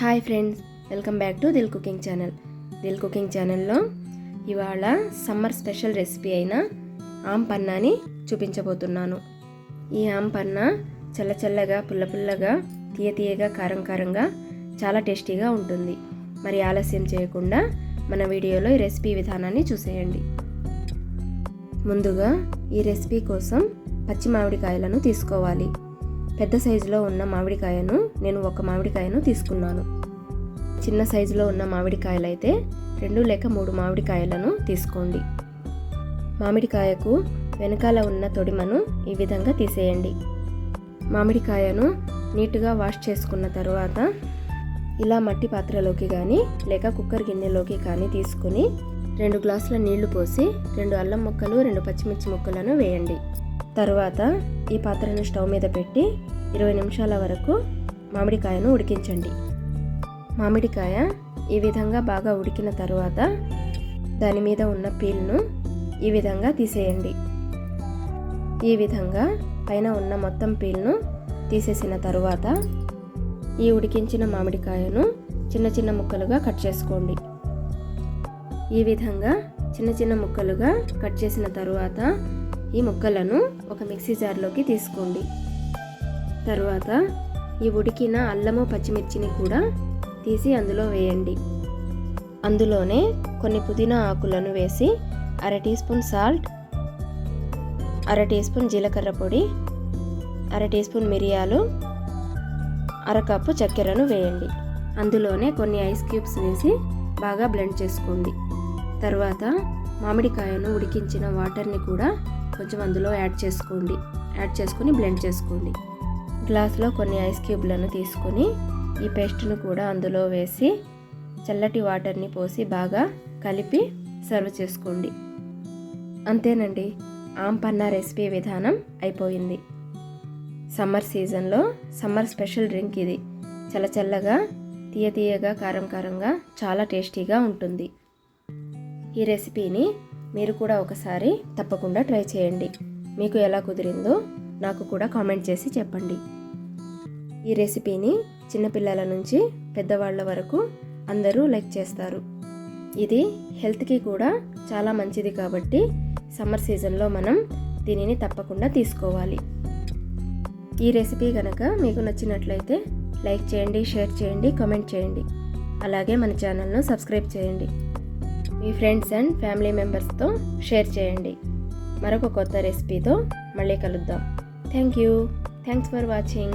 Hi friends welcome back to Dil cooking channel Dil cooking ఛానల్లో ఇవాళ summer special recipe అయిన ఆమ్ పన్నాని చూపించబోతున్నాను. ఈ ఆమ్ పన్నా చల్ల చల్లగా పుల్ల పుల్లగా తీయ తీయగా కారం కారంగా చాలా టేస్టీగా ఉంటుంది. మరి ఆలస్యం చేయకుండా మన వీడియోలో ఈ రెసిపీ విధానాన్ని చూసేయండి. ముందుగా ఈ రెసిపీ కోసం పచ్చి మామిడికాయలను తీసుకోవాలి. పెద్ద సైజులో ఉన్న మామిడికాయను నేను ఒక మామిడికాయను తీసుకున్నాను. చిన్న సైజులో ఉన్న మామిడికాయలు అయితే రెండు లేక మూడు మామిడికాయలను తీసుకోండి. మామిడికాయకు వెనకాల ఉన్న తొడిమను ఈ విధంగా తీసేయండి. మామిడికాయను నీట్గా వాష్ చేసుకున్న తర్వాత ఇలా మట్టి పాత్రలోకి కానీ లేక కుక్కర్ గిన్నెలోకి కానీ తీసుకుని రెండు గ్లాసుల నీళ్ళు పోసి రెండు అల్లం ముక్కలు రెండు పచ్చిమిర్చి ముక్కలను వేయండి. తర్వాత ఈ పాత్రను స్టవ్ మీద పెట్టి ఇరవై నిమిషాల వరకు మామిడికాయను ఉడికించండి. మామిడికాయ ఈ విధంగా బాగా ఉడికిన తరువాత దాని మీద ఉన్న పీల్ను ఈ విధంగా తీసేయండి. ఈ విధంగా పైన ఉన్న మొత్తం పీల్ను తీసేసిన తరువాత ఈ ఉడికించిన మామిడికాయను చిన్న చిన్న ముక్కలుగా కట్ చేసుకోండి. ఈ విధంగా చిన్న చిన్న ముక్కలుగా కట్ చేసిన తరువాత ఈ ముక్కలను ఒక మిక్సీ జార్లోకి తీసుకోండి. తర్వాత ఈ ఉడికిన అల్లము పచ్చిమిర్చిని కూడా తీసి అందులో వేయండి. అందులోనే కొన్ని పుదీనా ఆకులను వేసి అర టీ స్పూన్ సాల్ట్ అర టీ స్పూన్ జీలకర్ర పొడి అర టీ స్పూన్ మిరియాలు అరకప్పు చక్కెరను వేయండి. అందులోనే కొన్ని ఐస్ క్యూబ్స్ వేసి బాగా బ్లెండ్ చేసుకోండి. తర్వాత మామిడికాయను ఉడికించిన వాటర్ని కూడా కొంచెం అందులో యాడ్ చేసుకోండి. యాడ్ చేసుకుని బ్లెండ్ చేసుకోండి. గ్లాస్లో కొన్ని ఐస్ క్యూబ్లను తీసుకొని ఈ పేస్ట్ను కూడా అందులో వేసి చల్లటి వాటర్ని పోసి బాగా కలిపి సర్వ్ చేసుకోండి. అంతేనండి ఆంపన్న రెసిపీ విధానం అయిపోయింది. సమ్మర్ సీజన్లో సమ్మర్ స్పెషల్ డ్రింక్ ఇది. చల్ల చల్లగా తీయ తీయగా కారం కారంగా చాలా టేస్టీగా ఉంటుంది. ఈ రెసిపీని మీరు కూడా ఒకసారి తప్పకుండా ట్రై చేయండి. మీకు ఎలా కుదిరిందో నాకు కూడా కామెంట్ చేసి చెప్పండి. ఈ రెసిపీని చిన్నపిల్లల నుంచి పెద్దవాళ్ళ వరకు అందరూ లైక్ చేస్తారు. ఇది హెల్త్కి కూడా చాలా మంచిది కాబట్టి సమ్మర్ సీజన్లో మనం దీనిని తప్పకుండా తీసుకోవాలి. ఈ రెసిపీ కనుక మీకు నచ్చినట్లయితే లైక్ చేయండి షేర్ చేయండి కామెంట్ చేయండి. అలాగే మన ఛానల్ను సబ్స్క్రైబ్ చేయండి. మీ ఫ్రెండ్స్ అండ్ ఫ్యామిలీ మెంబర్స్తో షేర్ చేయండి. మరొక కొత్త రెసిపీతో మళ్ళీ కలుద్దాం. Thank you. Thanks for watching.